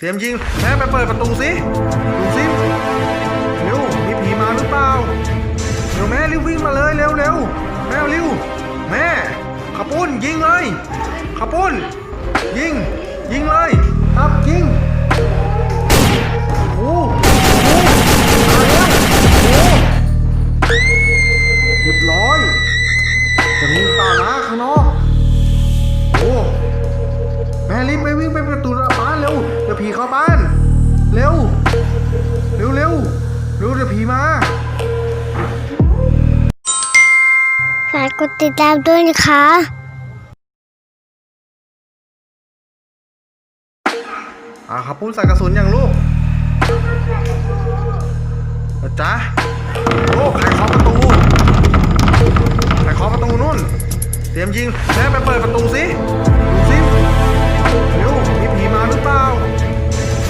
เตรียมยิงแม่ไปเปิดประตูสิดูสิเร็วมีผีมาหรือเปล่าเร็วแม่รีบวิ่งมาเลยเร็วเร็วแม่เร็วแม่ขับปุ้นยิงเลยขับปุ้นยิงยิงเลยครับยิง เดี๋ยวผีเข้าบ้าน เร็ว เร็วเร็วเร็วเดี๋ยวผีมา ฝากกดติดตามด้วยนะคะอ่าครับพุ่นใส่กระสุนอย่างลูกนะจ๊ะโอ้ใครเคาะประตูใครเคาะประตูนู่น เตรียมยิงแม่ไปเปิดประตูสิดูสิเร็วมีผีมาหรือเปล่า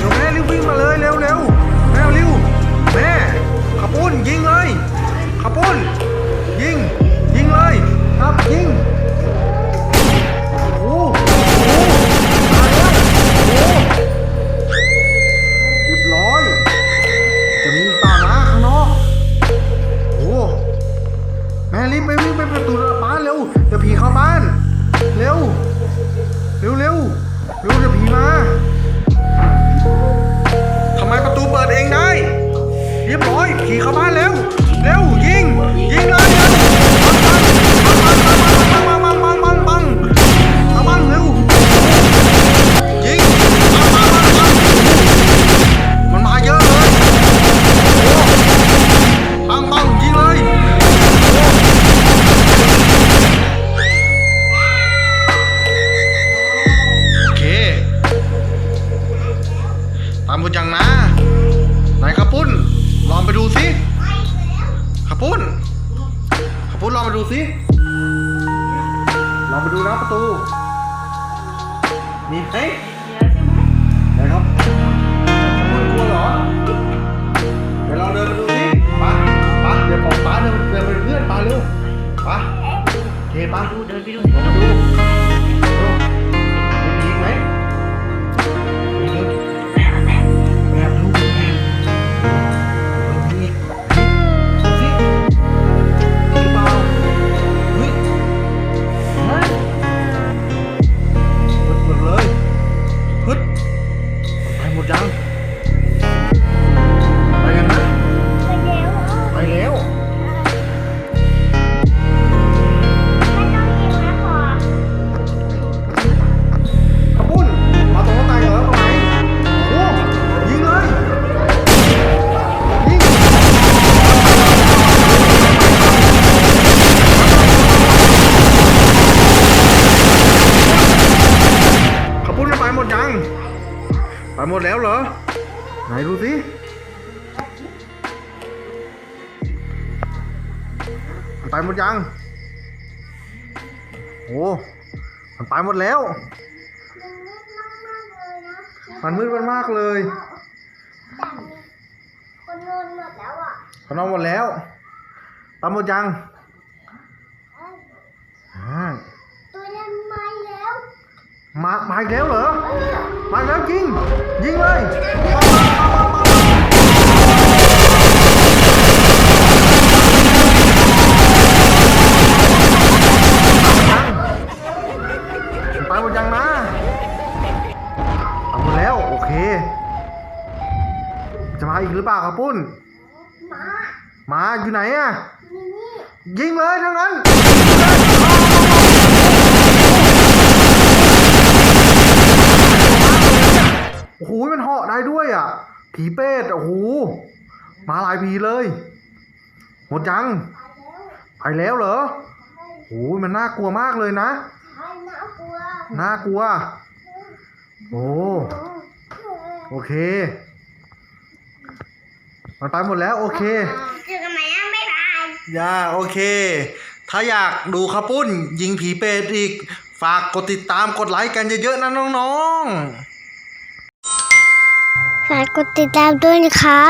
เร็วแม่รีบวิ่งมาเลยเร็วเร็วแม่เร็วแม่ขับปุ้นยิงเลย ปุ้นขปุ้นลองมาดูสิลองมาดูนะประตู มีไหม ไหนดูสิมันไปหมดยัง โอ้มันไปหมดแล้ว มันมืดมันมากเลยคนนอนหมดแล้วอะเขานอนหมดแล้วไปหมดยังอ่าตัวเล่นไม้แล้ว มา มาอีกแล้วเหรอ มาอีกแล้วจริง ยิงเลย ไปหมดยังนะเอาหมดแล้ว โอเค จะมาอีกหรือเปล่าครับปุ้นหมา มาอยู่ไหนอะนี่นี่ยิงเลยทั้งนั้นโอ้โหมันเหาะได้ด้วยอะ ผีเป็ดโอ้โหมาหลายผีเลย หมดยังไปแล้วเหรอโอ้โหมันน่ากลัวมากเลยนะใช่น่ากลัว น่ากลัว โอ้ โอเค มันไปหมดแล้ว โอเค เจอกันใหม่นะบ๊ายบายย่าโอเค ถ้าอยากดูข้าวปุ้น ยิงผีเป็ดอีก ฝากกดติดตามกดไลค์กันเยอะๆนะน้องๆ ฝากกดติดตามด้วยนะคะ